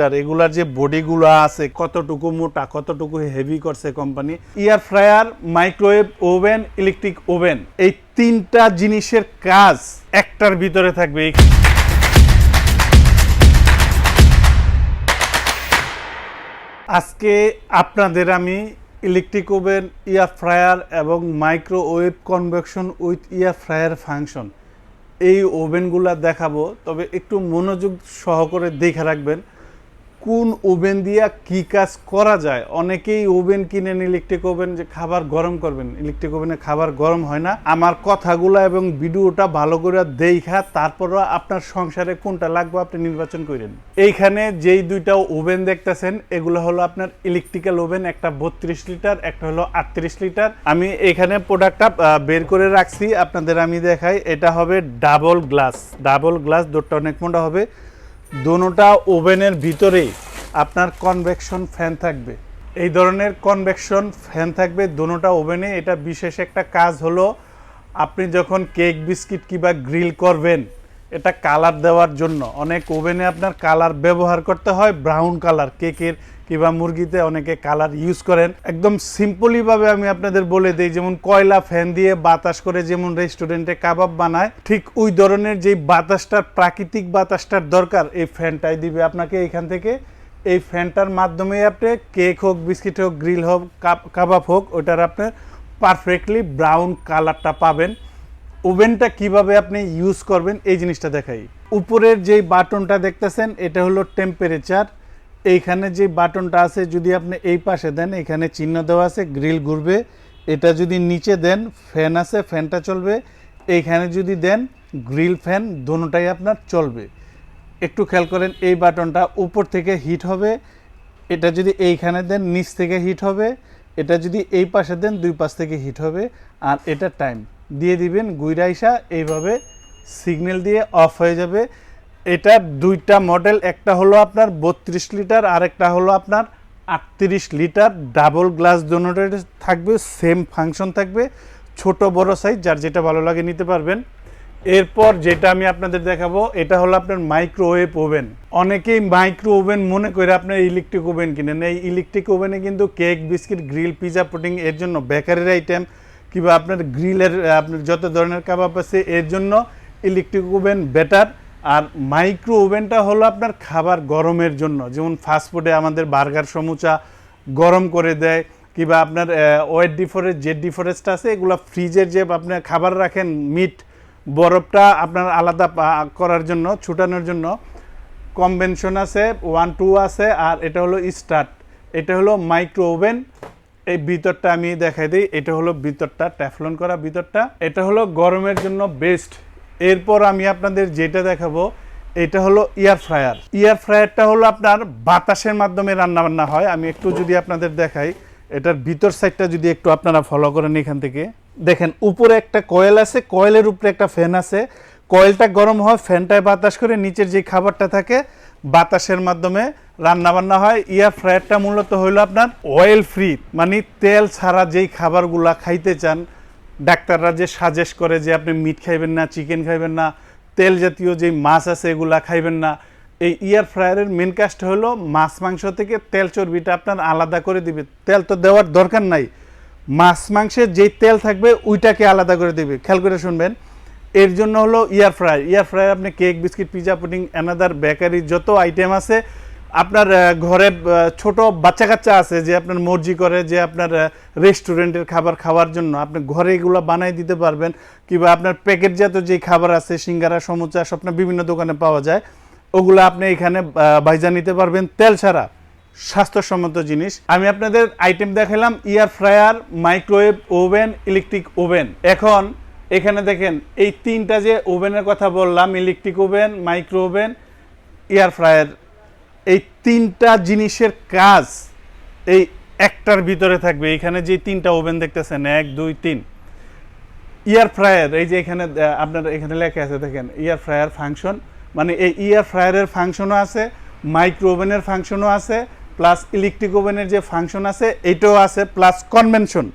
তার এগুলার যে বডিগুলো আছে, কতটুকু মোটা, কতটুকু হেভি করছে company air fryer microwave oven electric oven এই তিনটা জিনিসের কাজ একটার ভিতরে থাকবে। আজকে আপনাদের আমি ইলেকট্রিক ওভেন ইয়ার ফ্রায়ার এবং microwave convection with air fryer function এই ওভেনগুলা দেখাবো, তবে একটু মনোযোগ সহকারে দেখে রাখবেন। কোন ওভেন দিয়া কি কাজ করা যায়? অনেকেই ওভেন কিনেন ইলেকট্রিক ওভেন যে খাবার গরম করবেন ইলেকট্রিক ওভেনে খাবার গরম হয় না। আমার কথাগুলো এবং ভিডিওটা ভালো করে দেখা তারপরও আপনার সংসারে কোনটা লাগবে আপনি নির্বাচন করেন। এইখানে যেই দুইটা ওভেন দেখতেছেন, এগুলো হলো আপনার ইলেকট্রিক্যাল ওভেন একটা বত্রিশ লিটার, একটা হলো আটত্রিশ লিটার। আমি এখানে প্রোডাক্টটা বের করে রাখছি, আপনাদের আমি দেখাই। এটা হবে ডাবল গ্লাস ডাবল গ্লাস দুটো অনেক মোটা হবে। দোনোটা ওভেনের ভিতরে আপনার কনভেকশন ফ্যান থাকবে। এই ধরনের কনভেকশন ফ্যান থাকবে দোনোটা ওভেনে। এটা বিশেষ একটা কাজ হলো, আপনি যখন কেক, বিস্কিট কিবা গ্রিল করবেন, এটা কালার দেওয়ার জন্য। অনেক ওভেনে আপনার কালার ব্যবহার করতে হয় ব্রাউন কালার কেকের কিংবা মুরগিতে অনেকে কালার ইউজ করেন। একদম সিম্পলি ভাবে আমি আপনাদের বলে দিই, যেমন কয়লা ফ্যান দিয়ে বাতাস করে যেমন রেস্টুরেন্টে কাবাব বানায়, ঠিক ওই ধরনের যে বাতাসটার, প্রাকৃতিক বাতাসটার দরকার, এই ফ্যানটাই দিবে আপনাকে এখান থেকে। এই ফ্যানটার মাধ্যমে আপনি কেক হোক বিস্কিট হোক গ্রিল হোক কাবাব হোক, ওটার আপনি পারফেক্টলি ব্রাউন কালারটা পাবেন। ওভেনটা কীভাবে আপনি ইউজ করবেন, এই জিনিসটা দেখাই। উপরের যে বাটনটা দেখতেছেন, এটা হলো টেম্পারেচার এইখানে যে বাটনটা আছে, যদি আপনি এই পাশে দেন, এখানে চিহ্ন দেওয়া আছে, গ্রিল ঘুরবে। এটা যদি নিচে দেন, ফ্যান আছে, ফ্যানটা চলবে। এইখানে যদি দেন, গ্রিল ফ্যান, দোনোটাই আপনার চলবে। একটু খেয়াল করেন, এই বাটনটা উপর থেকে হিট হবে। এটা যদি এইখানে দেন, নিচ থেকে হিট হবে। এটা যদি এই পাশে দেন, দুই পাশ থেকে হিট হবে। আর এটা টাইম। দিয়ে দিবেন গুইরাইসা এইভাবে সিগন্যাল দিয়ে অফ হয়ে যাবে। এটার দুইটা মডেল একটা হলো আপনার বত্রিশ লিটার আর একটা হলো আপনার আটত্রিশ লিটার। ডাবল গ্লাস দোনোটার থাকবে সেম ফাংশন থাকবে। ছোট, বড় সাইজ যার যেটা ভালো লাগে নিতে পারবেন। এরপর যেটা আমি আপনাদের দেখাবো, এটা হলো আপনার মাইক্রোওয়েভ ওভেন অনেকেই মাইক্রো ওভেন মনে করে আপনার ইলেকট্রিক ওভেন কিনেন। এই ইলেকট্রিক ওভেনে কিন্তু cake biscuit grill pizza pudding এর জন্য বেকারির আইটেম কিংবা আপনার গ্রিলের আপনার যত ধরনের কাবাব আছে, এর জন্য ইলেকট্রিক ওভেন বেটার আর মাইক্রো ওভেনটা হলো আপনার খাবার গরমের জন্য। যেমন ফাস্টফুডে আমাদের বার্গার সমুচা গরম করে দেয়, কিংবা আপনার ওয়েট ডিফরেস্ট জেড ডিফরেস্ট আছে, এগুলো ফ্রিজের যে আপনার খাবার রাখেন মিট বরফটা আপনার আলাদা করার জন্য, ছুটানোর জন্য কনভেনশন আছে ওয়ান টু আছে, আর এটা হলো স্টার্ট এটা হলো মাইক্রো ওভেন এই ভিতরটা আমি দেখাই দিই, এটা হলো ভিতরটা ট্যাফলন করা ভিতরটা। এটা হলো গরমের জন্য বেস্ট এরপর আমি আপনাদের যেটা দেখাবো, এটা হলো ইয়ার ফ্রায়ার ইয়ার ফ্রায়ারটা হলো আপনার বাতাসের মাধ্যমে রান্না বান্না হয়। আমি একটু যদি আপনাদের দেখাই, এটার ভিতর সাইডটা যদি একটু আপনারা ফলো করেন এখান থেকে। দেখেন, উপরে একটা কয়েল আছে কয়েলের উপরে একটা ফ্যান আছে। কয়েলটা গরম হয় ফ্যানটায় বাতাস করে নিচের যে খাবারটা থাকে, বাতাসের মাধ্যমে রান্না বান্না হয়। ইয়ার ফ্রায়ারটা মূলত হইল আপনার অয়েল ফ্রি মানে তেল ছাড়া যেই খাবারগুলা খাইতে চান ডাক্তাররা যে সাজেস্ট করে যে আপনি মিট খাইবেন না চিকেন খাইবেন না, তেল জাতীয় যে মাছ আছে এগুলা খাইবেন না, এই ইয়ার ফ্রায়ারের মেন কাজটা হলো মাছ, মাংস থেকে তেল চর্বিটা আপনার আলাদা করে দিবে। তেল তো দেওয়ার দরকার নাই। মাছ, মাংসের যেই তেল থাকবে ওইটাকে আলাদা করে দিবে। খেয়াল করে শুনবেন। এর জন্য হলো ইয়ার ফ্রায়ার ইয়ার ফ্রায়ার আপনি cake biscuit pizza pudding another bakery যত আইটেম আছে আপনার ঘরে ছোট বাচ্চা কাচ্চা আছে যে আপনার মর্জি করে যে আপনার রেস্টুরেন্টের খাবার খাওয়ার জন্য, আপনি ঘরে এগুলো বানাই দিতে পারবেন কিংবা আপনার প্যাকেটজাত যে খাবার আছে, সিঙ্গারা, সমুচা স্বপ্ন বিভিন্ন দোকানে পাওয়া যায়, ওগুলো আপনি এখানে ভাইজা নিতে পারবেন। তেল ছাড়া স্বাস্থ্যসম্মত জিনিস। আমি আপনাদের আইটেম দেখালাম air fryer microwave oven electric oven এখন এখানে দেখেন, এই তিনটা যে ওভেনের কথা বললাম electric oven micro oven air fryer এই তিনটা জিনিসের কাজ এই একটার ভিতরে থাকবে। এখানে যে তিনটা ওভেন দেখতেছেন, এক, দুই, তিন। ইয়ার ফ্রায়ার, এই যে এখানে আপনার এখানে লেখা আছে, দেখেন, ইয়ার ফ্রায়ার ফাংশন মানে এই ইয়ার ফ্রায়ারের ফাংশনও আছে, মাইক্রো ওভেনের ফাংশনও আছে, প্লাস ইলেকট্রিক ওভেনের যে ফাংশন আছে, এটাও আছে, প্লাস কনভেনশন।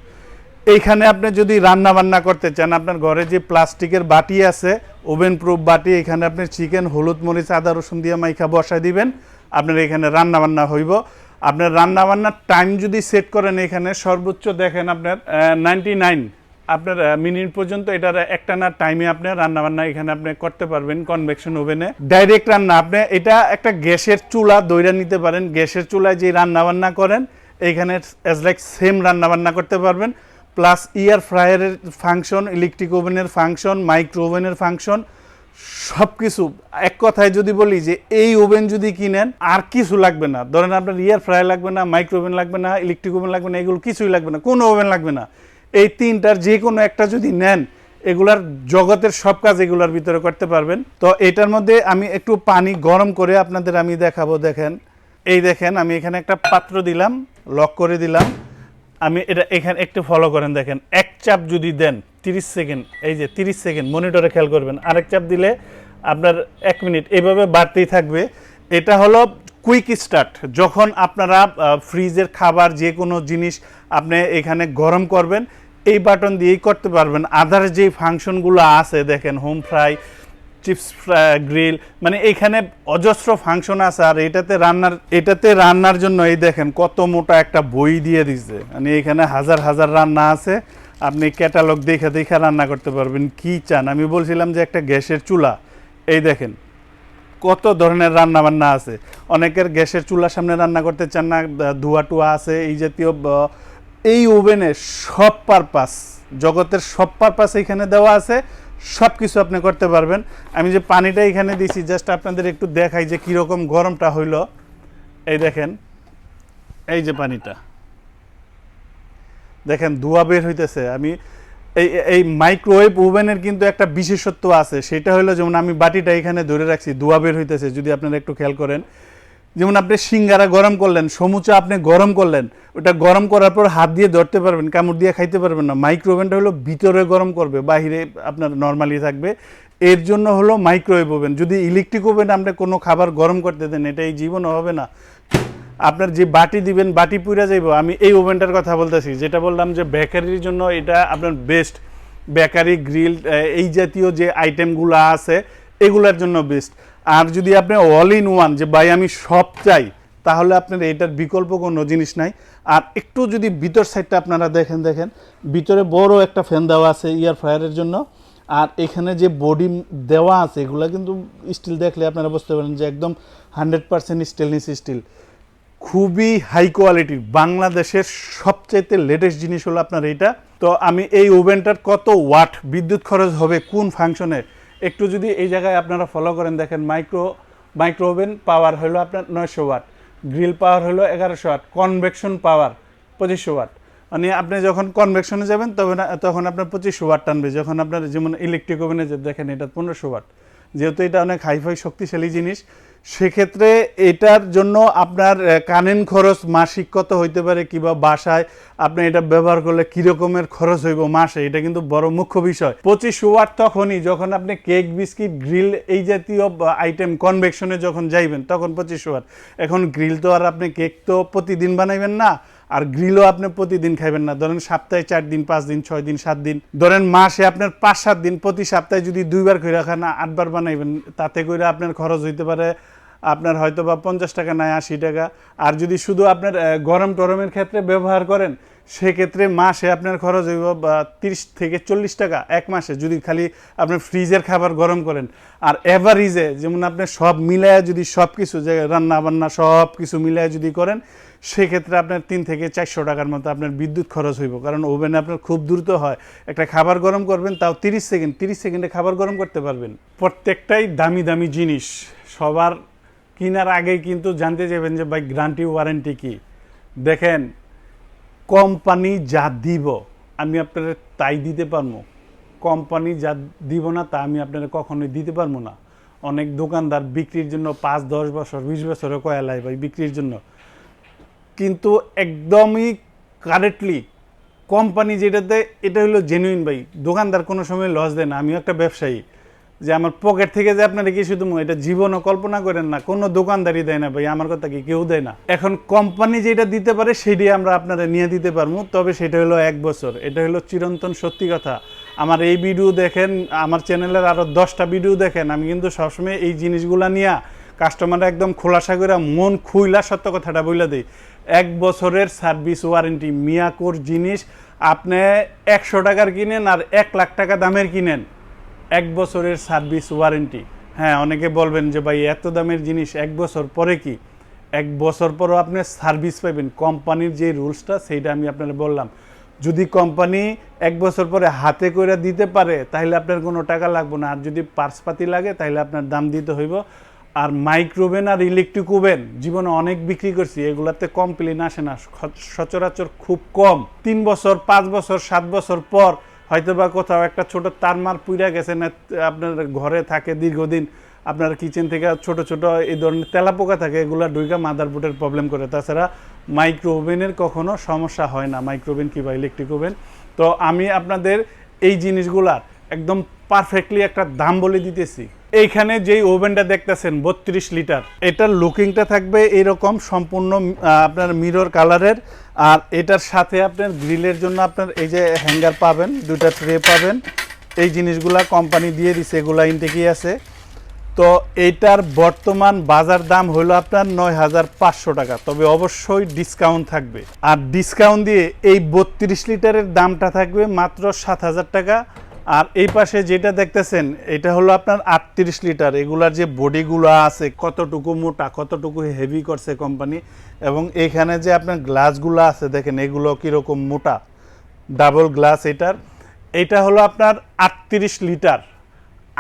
এইখানে আপনি যদি রান্না বান্না করতে চান, আপনার ঘরে যে প্লাস্টিকের বাটি আছে ওভেন প্রুফ বাটি, এখানে আপনি চিকেন, হলুদ, মরিচ, আদা, রসুন দিয়ে মাইখা বসায় দিবেন আপনার এখানে রান্না বান্না হইব। আপনার রান্না বান্নার টাইম যদি সেট করেন এখানে, সর্বোচ্চ দেখেন আপনার নাইনটি নাইন আপনার মিনিট পর্যন্ত এটার একটানা টাইমে আপনি রান্না বান্না এখানে আপনি করতে পারবেন কনভেকশন ওভেনে ডাইরেক্ট রান্না, আপনি এটা একটা গ্যাসের চুলা দইরা নিতে পারেন। গ্যাসের চুলায় যে রান্না বান্না করেন এইখানে অ্যাজ লাইক সেম রান্না বান্না করতে পারবেন। প্লাস ইয়ার ফ্রায়ারের ফাংশন ইলেকট্রিক ওভেনের ফাংশন মাইক্রো ওভেনের ফাংশন সব কিছু এক কথায় যদি বলি যে এই ওভেন যদি কিনেন, আর কিছু লাগবে না। ধরেন আপনার ইয়ার ফ্রায়ার লাগবে না মাইক্রো ওভেন লাগবে না ইলেকট্রিক ওভেন লাগবে না, এগুলো কিছুই লাগবে না, কোনো ওভেন লাগবে না। এই তিনটার যে কোনো একটা যদি নেন, এগুলার জগতের সব কাজ এগুলার ভিতরে করতে পারবেন। তো এটার মধ্যে আমি একটু পানি গরম করে আপনাদের আমি দেখাবো, দেখেন। এই দেখেন, আমি এখানে একটা পাত্র দিলাম লক করে দিলাম। আমি এটা এখানে একটু ফলো করেন, দেখেন, এক চাপ যদি দেন, তিরিশ সেকেন্ড এই যে তিরিশ সেকেন্ড মনিটরে খেয়াল করবেন, আরেক চাপ দিলে আপনার এক মিনিট এইভাবে বাড়তেই থাকবে। এটা হলো কুইক স্টার্ট যখন আপনারা ফ্রিজের খাবার যে কোনো জিনিস আপনি এখানে গরম করবেন, এই বাটন দিয়েই করতে পারবেন। আদার যে ফাংশনগুলো আছে, দেখেন হোম ফ্রাই চিপস গ্রিল মানে এইখানে অজস্র ফাংশন আছে আর এটাতে রান্নার এটাতে রান্নার জন্য এই দেখেন কত মোটা একটা বই দিয়ে দিছে। মানে এখানে হাজার হাজার রান্না আছে, আপনি ক্যাটালগ দেখে দেখে রান্না করতে পারবেন, কি চান? আমি বলছিলাম যে একটা গ্যাসের চুলা, এই দেখেন কত ধরনের রান্না বান্না আছে। অনেকের গ্যাসের চুলার সামনে রান্না করতে চান না ধোয়া টুয়া আছে, এই জাতীয় এই ওভেনে সব পারপাস জগতের সব পারপাস এখানে দেওয়া আছে সব কিছু আপনি করতে পারবেন। আমি যে পানিটা এখানে দিছি জাস্ট আপনাদের একটু দেখাই যে কীরকম গরমটা হইল। এই দেখেন, এই যে পানিটা। দেখেন, ধোয়া বের হইতেছে। আমি এই এই মাইক্রোওয়েভ ওভেনের কিন্তু একটা বিশেষত্ব আছে। সেটা হলো যেমন আমি বাটিটা এখানে ধরে রাখছি, ধোয়া বের হইতেছে। যদি আপনারা একটু খেয়াল করেন যেমন আপনি সিঙ্গারা গরম করলেন, সমুচা আপনি গরম করলেন, ওটা গরম করার পর হাত দিয়ে ধরতে পারবেন, কামড় দিয়ে খাইতে পারবেন না। মাইক্রো ওভেনটা হলো ভিতরে গরম করবে, বাহিরে আপনার নর্মালি থাকবে। এর জন্য হলো মাইক্রোওয়েভ ওভেন যদি ইলেকট্রিক ওভেন আপনি কোনো খাবার গরম করতে দেন, এটা এই জীবনও হবে না। আপনার যে বাটি দিবেন, বাটি পুরা যাইব। আমি এই ওভেনটার কথা বলতেছি, যেটা বললাম যে বেকারির জন্য এটা আপনার বেস্ট বেকারি গ্রিল এই জাতীয় যে আইটেমগুলো আছে এগুলোর জন্য বেস্ট আর যদি আপনি অল ইন ওয়ান যে ভাই আমি সব চাই, তাহলে আপনার এটার বিকল্প কোনো জিনিস নাই। আর একটু যদি ভিতর সাইডটা আপনারা দেখেন দেখেন, ভিতরে বড় একটা ফ্যান দেওয়া আছে ইয়ার ফ্রায়ারের জন্য। আর এখানে যে বডি দেওয়া আছে, এগুলো কিন্তু স্টিল দেখলে আপনারা বুঝতে পারেন যে একদম হান্ড্রেড পার্সেন্ট স্টেনলেস স্টিল খুবই হাই কোয়ালিটির বাংলাদেশের সবচাইতে লেটেস্ট জিনিস হলো আপনার এইটা। তো আমি এই ওভেনটার কত ওয়াট বিদ্যুৎ খরচ হবে কোন ফাংশনে একটু যদি এই জায়গায় আপনারা ফলো করেন, দেখেন মাইক্রো মাইক্রো ওভেন পাওয়ার হলো আপনার নয়শো ওয়াট গ্রিল পাওয়ার হলো এগারোশো ওয়াট কনভেকশন পাওয়ার পঁচিশশো ওয়াট মানে আপনি যখন কনভেকশনে যাবেন, তখন তখন আপনার পঁচিশশো ওয়াট টানবে। যখন আপনার যেমন ইলেকট্রিক ওভেনে দেখেন এটা পনেরোশো ওয়াট যেহেতু এটা অনেক হাইফাই শক্তিশালী জিনিস সেক্ষেত্রে এটার জন্য আপনার কারেন্ট খরচ মাসিক কত হইতে পারে কিংবা বাসায় আপনি এটা ব্যবহার করলে কি রকমের খরচ হইব মাসে? এটা কিন্তু বড় মুখ্য বিষয়। পঁচিশ ওয়াট তখনই যখন আপনি কেক, বিস্কিট, গ্রিল এই জাতীয় আইটেম কনভেকশনে যখন যাইবেন, তখন পঁচিশ ওয়াট। এখন গ্রিল তো আর আপনি কেক তো প্রতিদিন বানাইবেন না, আর গ্রিলও আপনি প্রতিদিন খাইবেন না। ধরেন সপ্তাহে চার দিন, পাঁচ দিন, ছয় দিন, সাত দিন। ধরেন মাসে আপনার পাঁচ, সাত দিন, প্রতি সপ্তাহে যদি দুইবার করে খান, আটবার বানাইবেন, তাতে করে আপনার খরচ হইতে পারে আপনার হয়তো বা পঞ্চাশ টাকা নাই, আশি টাকা। আর যদি শুধু আপনার গরম টরমের ক্ষেত্রে ব্যবহার করেন, সেক্ষেত্রে মাসে আপনার খরচ হইব বা তিরিশ থেকে চল্লিশ টাকা এক মাসে, যদি খালি আপনি ফ্রিজের খাবার গরম করেন। আর এভারেজে যেমন আপনি সব মিলায় যদি সব কিছু যে রান্নাবান্না সব কিছু মিলায় যদি করেন, সেক্ষেত্রে আপনার তিন থেকে চারশো টাকার মতো আপনার বিদ্যুৎ খরচ হইব। কারণ ওভেনে আপনার খুব দ্রুত হয়। একটা খাবার গরম করবেন, তাও তিরিশ সেকেন্ড, তিরিশ সেকেন্ডে খাবার গরম করতে পারবেন। প্রত্যেকটাই দামি দামি জিনিস। সবার কেনার আগেই কিন্তু জানতে যাবেন যে ভাই গ্যারান্টি ওয়ারেন্টি কি। দেখেন, কোম্পানি যা দিব, আমি আপনাদের তাই দিতে পারব। কোম্পানি যা দিব না, তা আমি আপনাদের কখনোই দিতে পারব না। অনেক দোকানদার বিক্রির জন্য পাঁচ, দশ বছর, বিশ বছরে কয়ালাই ভাই বিক্রির জন্য। কিন্তু একদমই কারেক্টলি কোম্পানি যেটাতে, এটা হলো জেনুইন ভাই। দোকানদার কোনো সময় লস দেয় না, আমিও একটা ব্যবসায়ী। যে আমার পকেট থেকে যে আপনারা কি শুধু এটা জীবনও কল্পনা করেন না, কোনো দোকানদারি দেয় না ভাই, আমার কথা কি কেউ দেয় না। এখন কোম্পানি যেটা দিতে পারে সেটাই আমরা আপনারা নিয়ে দিতে পারব, তবে সেটা হলো এক বছর, এটা হলো চিরন্তন সত্যি কথা। আমার এই ভিডিও দেখেন, আমার চ্যানেলের আরও দশটা ভিডিও দেখেন, আমি কিন্তু সবসময় এই জিনিসগুলা নিয়ে কাস্টমার একদম খোলাসা করে মন খুইলা সত্য কথাটা বলে দিই। এক বছরের সার্ভিস ওয়ারেন্টি মিয়াকোর জিনিস আপনি একশো টাকার কিনেন আর এক লাখ টাকা দামের কিনেন। এক বছরের সার্ভিস ওয়ারেন্টি। হ্যাঁ অনেকে বলবেন যে ভাই, এত দামের জিনিস এক বছর পরে কি? এক বছর পরও আপনি সার্ভিস পাবেন। কোম্পানির যে রুলসটা, সেইটা আমি আপনার বললাম। যদি কোম্পানি এক বছর পরে হাতে করে দিতে পারে, তাহলে আপনার কোনো টাকা লাগবে না। আর যদি পার্সপাতি লাগে, তাহলে আপনার দাম দিতে হইব। আর মাইক্রোওভেন আর ইলেকট্রিক ওভেন জীবনে অনেক বিক্রি করছি, এগুলাতে কমপ্লেন আসে না। সচরাচর খুব কম। তিন বছর, পাঁচ বছর, সাত বছর পর হয়তো বা কোথাও একটা ছোট তারমার পুইরা গেছে না, আপনার ঘরে থাকে দীর্ঘদিন, আপনার কিচেন থেকে ছোট ছোট এই ধরনের তেলাপোকা থাকে, এগুলো ডুইকা মাদারবোর্ডের প্রবলেম করে। তাছাড়া মাইক্রো ওভেনের কখনো সমস্যা হয় না মাইক্রো ওভেন কিংবা ইলেকট্রিক ওভেন তো আমি আপনাদের এই জিনিসগুলার একদম পারফেক্টলি একটা দাম বলে দিতেছি। এইখানে যেই ওভেনটা দেখতেছেন, বত্রিশ লিটার। এটার লুকিংটা থাকবে এরকম সম্পূর্ণ আপনার মিরর কালারের। আর এটার সাথে আপনার গ্রিলের জন্য আপনার এই যে হ্যাঙ্গার পাবেন দুটা ট্রে পাবেন। এই জিনিসগুলা কোম্পানি দিয়ে দিছে, এগুলা ইনটেকই আছে। তো এইটার বর্তমান বাজার দাম হলো আপনার নয় হাজার পাঁচশো টাকা। তবে অবশ্যই ডিসকাউন্ট থাকবে। আর ডিসকাউন্ট দিয়ে এই বত্রিশ লিটারের দামটা থাকবে মাত্র সাত হাজার টাকা। আর এই পাশে যেটা দেখতেছেন, এটা হলো আপনার আটত্রিশ লিটার। এগুলার যে বডিগুলো আছে, কতটুকু মোটা, কতটুকু হেভি করছে কোম্পানি এবং এখানে যে আপনার গ্লাসগুলো আছে, দেখেন এগুলো কীরকম মোটা ডাবল গ্লাস এটার। এটা হলো আপনার আটত্রিশ লিটার।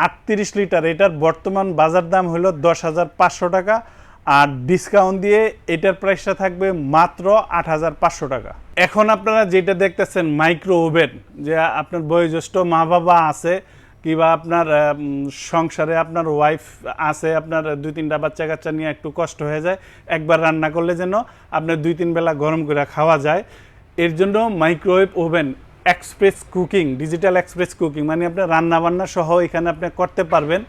আটত্রিশ লিটার, এটার বর্তমান বাজার দাম হলো দশ হাজার পাঁচশো টাকা। আর ডিসকাউন্ট দিয়ে এটার প্রাইসটা থাকবে মাত্র আট হাজার পাঁচশো টাকা। এখন আপনারা যেটা দেখতেছেন মাইক্রো ওভেন যে আপনার বয়োজ্যেষ্ঠ মা বাবা আছে, কিংবা আপনার সংসারে আপনার ওয়াইফ আছে, আপনার দুই তিনটা বাচ্চা কাচ্চা নিয়ে একটু কষ্ট হয়ে যায়, একবার রান্না করলে যেন আপনার দুই তিন বেলা গরম করে খাওয়া যায়। এর জন্য microwave oven express cooking digital express cooking মানে আপনার রান্না বান্না সহ এখানে আপনি করতে পারবেন।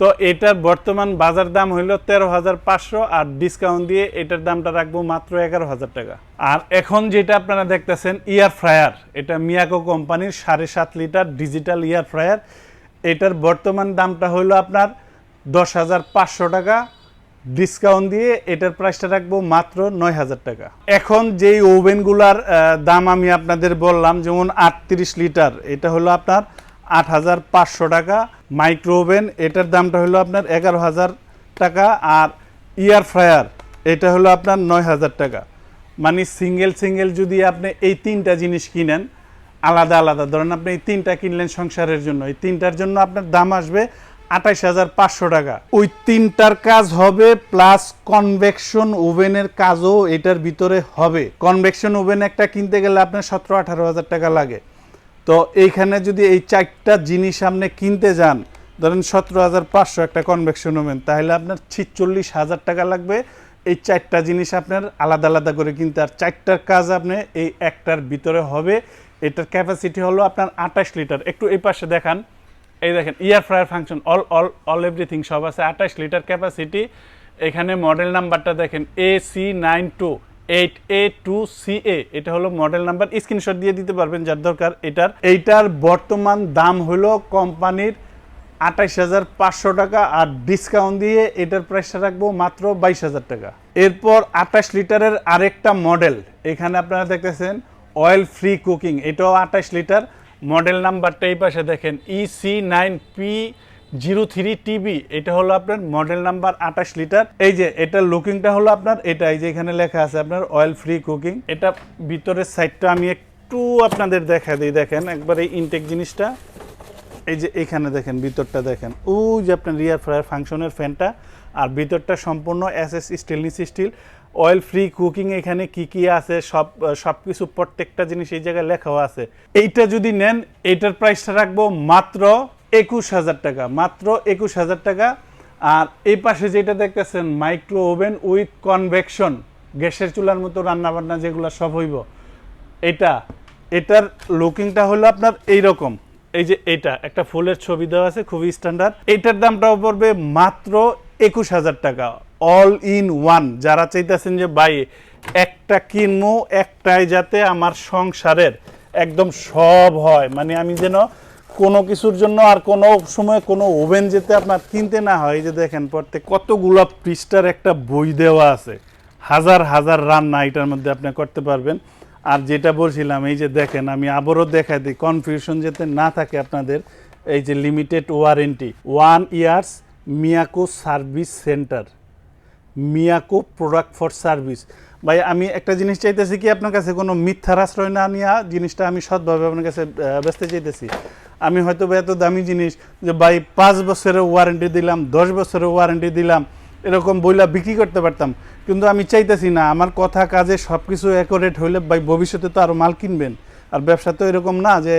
তো এটার বর্তমান বাজার দাম হইল তেরো হাজার পাঁচশো আর ডিসকাউন্ট দিয়ে এটার দামটা রাখব মাত্র এগারো হাজার টাকা। আর এখন যেটা আপনারা দেখতেছেন ইয়ার ফ্রায়ার, এটা মিয়াকো কোম্পানির সাড়ে সাত লিটার ডিজিটাল ইয়ার ফ্রায়ার। এটার বর্তমান দামটা হইল আপনার দশ হাজার পাঁচশো টাকা। ডিসকাউন্ট দিয়ে এটার প্রাইসটা রাখব মাত্র নয় হাজার টাকা। এখন যেই ওভেনগুলার দাম আমি আপনাদের বললাম, যেমন আটত্রিশ লিটার, এটা হলো আপনার আট হাজার পাঁচশো টাকা। মাইক্রো ওভেন এটার দামটা হলো আপনার এগারো হাজার টাকা আর ইয়ার ফ্রায়ার, এটা হলো আপনার নয় হাজার টাকা। মানে সিঙ্গেল সিঙ্গেল যদি আপনি এই তিনটা জিনিস কিনেন, আলাদা আলাদা। ধরেন আপনি এই তিনটা কিনলেন সংসারের জন্য, এই তিনটার জন্য আপনার দাম আসবে আঠাইশ হাজার পাঁচশো টাকা। ওই তিনটার কাজ হবে প্লাস কনভেকশন ওভেনের কাজও এটার ভিতরে হবে। কনভেকশন ওভেন একটা কিনতে গেলে আপনার সতেরো আঠারো হাজার টাকা লাগে। তো এইখানে যদি এই চারটা জিনিস আপনি কিনতে যান, ধরেন সতেরো হাজার পাঁচশো একটা কনভেকশন ওভেন তাহলে আপনার ছিচল্লিশ হাজার টাকা লাগবে। এই চারটা জিনিস আপনার আলাদা আলাদা করে কিনতে। আর চারটার কাজ আপনি এই একটার ভিতরে হবে। এটার ক্যাপাসিটি হলো আপনার আঠাশ লিটার। একটু এই পাশে দেখান। এই দেখেন air fryer function all all all everything সব আছে। আঠাশ লিটার ক্যাপাসিটি এখানে মডেল নাম্বারটা দেখেন A C nine two eight A two C A এটা হলো মডেল নাম্বার স্ক্রিনশট দিয়ে দিতে পারবেন যার দরকার এটার। এইটার বর্তমান দাম হলো কোম্পানির আঠাইশ হাজার পাঁচশো টাকা আর ডিসকাউন্ট দিয়ে এটার প্রাইসটা রাখব মাত্র বাইশ হাজার টাকা। এরপর আঠাশ লিটারের আরেকটা মডেল এখানে আপনারা দেখতেছেন অয়েল ফ্রি কুকিং এটাও আঠাশ লিটার। মডেল নাম্বারটা এই পাশে দেখেন EC nine P zero three TB, এটা হলো আপনার মডেল নাম্বার আঠাশ লিটার। এই যে, এটা লুকিংটা হলো আপনার, এটা এই যে এখানে লেখা আছে আপনার অয়েল ফ্রি কুকিং এটা ভিতরের সাইডটা আমি একটু আপনাদের দেখা দিই, দেখেন, একবার এই ইনটেক জিনিসটা। এই যে এখানে দেখেন, ভিতরটা দেখেন। ওই যে আপনার রিয়ার ফ্রায়ার ফাংশনের ফ্যানটা আর ভিতরটা সম্পূর্ণ S S stainless steel oil free cooking এখানে কি কি আছে, সব সব কিছু, প্রত্যেকটা জিনিস এই জায়গায় লেখাও আছে। এইটা যদি নেন এইটার প্রাইসটা রাখব মাত্র একুশ হাজার টাকা, মাত্র একুশ হাজার টাকা। আর এই পাশে যেটা দেখতেছেন মাইক্রো ওভেন উইথ কনভেকশন গ্যাসের চুলার মতো রান্না বান্না যেগুলো সব হইব। এটা, এটার লুকিংটা হলো আপনার এই রকম এই যে এটা, একটা ফুলের ছবি দেওয়া আছে, খুবই স্ট্যান্ডার্ড এটার দামটাও পড়বে মাত্র একুশ হাজার টাকা অল ইন ওয়ান যারা চাইতেছেন যে, ভাই, একটা কিনবো একটাই যাতে আমার সংসারের একদম সব হয়। মানে আমি যেন কোনো কিছুর জন্য আর কোনো সময় কোনো ওভেন যেতে আপনার কিনতে না হয় যে দেখেন প্রত্যেক কতগুলো পৃষ্ঠার একটা বই দেওয়া আছে। হাজার হাজার রান্না এটার মধ্যে আপনি করতে পারবেন। আর যেটা বলছিলাম, এই যে দেখেন, আমি আবারও দেখাই দিই কনফিউশন যাতে না থাকে আপনাদের, এই যে limited warranty one years Miyako service centre Miyako product for service ভাই, আমি একটা জিনিস চাইতেছি কি, আপনার কাছে কোনো মিথ্যার আশ্রয় না নিয়ে জিনিসটা আমি সৎভাবে আপনার কাছে বেচতে চাইতেছি। আমি হয়তো এত দামি জিনিস যে ভাই পাঁচ বছরের ওয়ারেন্টি দিলাম, দশ বছরের ওয়ারেন্টি দিলাম, এরকম বইলা বিক্রি করতে পারতাম। কিন্তু আমি চাইতেছি না, আমার কথা কাজে সব কিছু অ্যাকোরেট হইলে ভাই ভবিষ্যতে তো আরও মাল কিনবেন। আর ব্যবসা তো এরকম না যে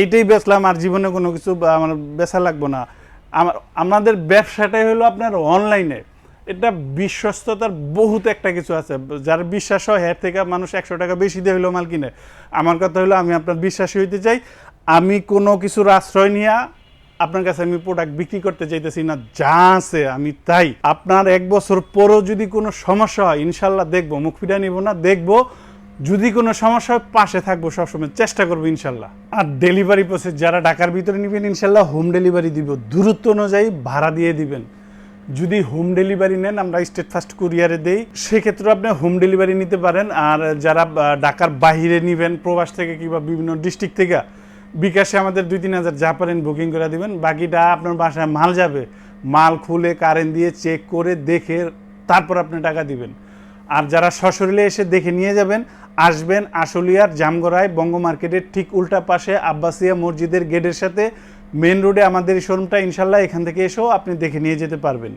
এইটাই বেচলাম আর জীবনে কোনো কিছু আমার বেচা লাগবো না। আমার, আমাদের ব্যবসাটাই হলো আপনার অনলাইনে এটা বিশ্বস্ততার বহুত একটা কিছু আছে। যার বিশ্বাস হয় এর থেকে মানুষ একশো টাকা বেশি দিয়ে হইল মাল কিনে। আমার কথা হলো আমি আপনার বিশ্বাসী হইতে চাই। আমি কোনো কিছুর আশ্রয় নিয়ে আপনার কাছে আমি প্রোডাক্ট বিক্রি করতে চাইতেছি না, যা আছে আমি তাই। আপনার এক বছর পরও যদি কোনো সমস্যা হয়, ইনশাল্লাহ দেখব, মুখ ফিরা নিব না, দেখব। যদি কোনো সমস্যা হয়, পাশে থাকব, সবসময় চেষ্টা করব ইনশাল্লাহ। আর ডেলিভারি প্রসেস যারা ঢাকার ভিতরে নেবেন, ইনশাল্লাহ হোম ডেলিভারি দিব। দূরত্ব অনুযায়ী ভাড়া দিয়ে দিবেন। যদি হোম ডেলিভারি নেন, আমরা স্টেট ফার্স্ট কুরিয়ারে দেই। সেক্ষেত্রে আপনি হোম ডেলিভারি নিতে পারেন। আর যারা ঢাকার বাহিরে নেবেন, প্রবাস থেকে কিংবা বিভিন্ন ডিস্ট্রিক্ট থেকে বিকাশে আমাদের দুই তিন হাজার যা পারেন বুকিং করে দিবেন। বাকিটা আপনার বাসায় মাল যাবে। মাল খুলে কারেন্ট দিয়ে চেক করে দেখে তারপর আপনি টাকা দিবেন। আর যারা সশরীরে এসে দেখে নিয়ে যাবেন, আসবেন আশুলিয়ার জামগড়ায় বঙ্গ মার্কেটের ঠিক উল্টা পাশে আব্বাসিয়া মসজিদের গেটের সাথে মেন রোডে আমাদের শোরুমটা, ইনশাল্লাহ এখান থেকে এসেও আপনি দেখে নিয়ে যেতে পারবেন।